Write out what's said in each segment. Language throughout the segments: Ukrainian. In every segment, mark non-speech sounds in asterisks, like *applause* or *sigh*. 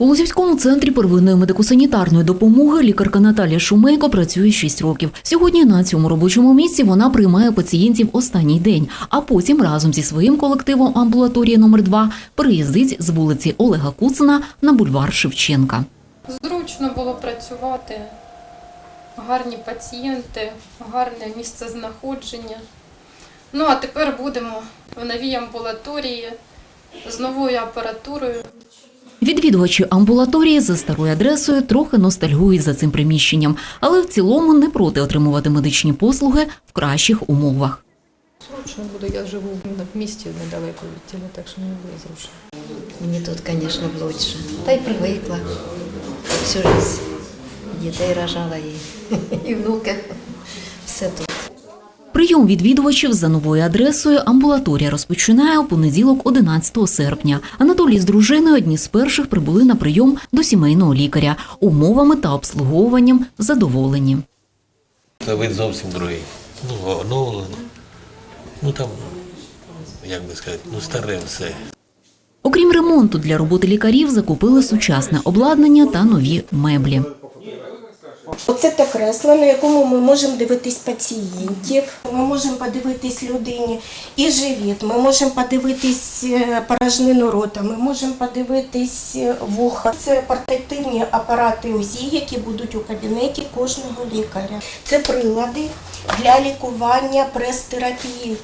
У Лозівському центрі первинної медико-санітарної допомоги лікарка Наталія Шумейко працює 6 років. Сьогодні на цьому робочому місці вона приймає пацієнтів останній день, а потім разом зі своїм колективом амбулаторії номер 2 переїздить з вулиці Олега Куцина на бульвар Шевченка. Зручно було працювати, гарні пацієнти, гарне місце знаходження. Ну а тепер будемо в новій амбулаторії з новою апаратурою. Відвідувачі амбулаторії за старою адресою трохи ностальгують за цим приміщенням, але в цілому не проти отримувати медичні послуги в кращих умовах. Зручно буде, я живу в місті недалеко від тіла, так що мені буде зручно. Мені тут, звісно, лучше. Та й привикла всю жизнь. Дітей рожала і, *laughs* і внука. Все тут. Прийом відвідувачів за новою адресою амбулаторія розпочинає у понеділок, 11 серпня. Анатолій з дружиною одні з перших прибули на прийом до сімейного лікаря. Умовами та обслуговуванням задоволені. Це вид зовсім другий. Ну, оновлено. Ну там, як би сказати, ну старе все. Окрім ремонту для роботи лікарів, закупили сучасне обладнання та нові меблі. Оце те кресло, на якому ми можемо дивитись пацієнтів. Ми можемо подивитись людині і живіт, ми можемо подивитись е, порожнину рота, ми можемо подивитись е, вуха. Це портативні апарати УЗІ, які будуть у кабінеті кожного лікаря. Це прилади для лікування прес-терапії.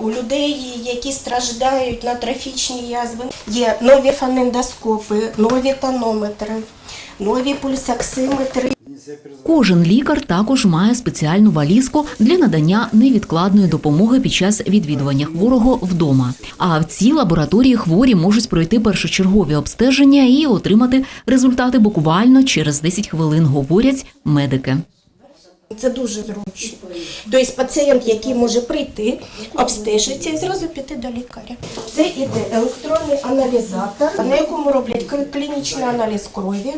У людей, які страждають на трофічні язви, є нові фонендоскопи, нові тонометри, нові пульсоксиметри. Кожен лікар також має спеціальну валізку для надання невідкладної допомоги під час відвідування хворого вдома. А в цій лабораторії хворі можуть пройти першочергові обстеження і отримати результати буквально через 10 хвилин, говорять медики. Це дуже зручно. Тобто пацієнт, який може прийти, обстежиться і зразу піти до лікаря. Це іде електронний аналізатор, на якому роблять клінічний аналіз крові.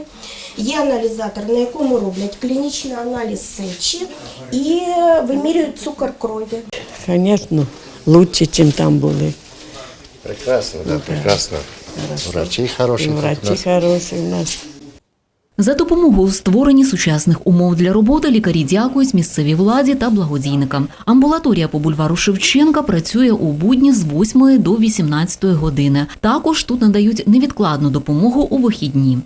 Є аналізатор, на якому роблять клінічний аналіз сечі і вимірюють цукор крові. Звісно, лучше, ніж там були. Прекрасно, да, прекрасно. Врачи І хорошие. врачі хороші в нас. За допомогою створенні сучасних умов для роботи лікарі дякують місцевій владі та благодійникам. Амбулаторія по бульвару Шевченка працює у будні з 8 до 18 години. Також тут надають невідкладну допомогу у вихідні.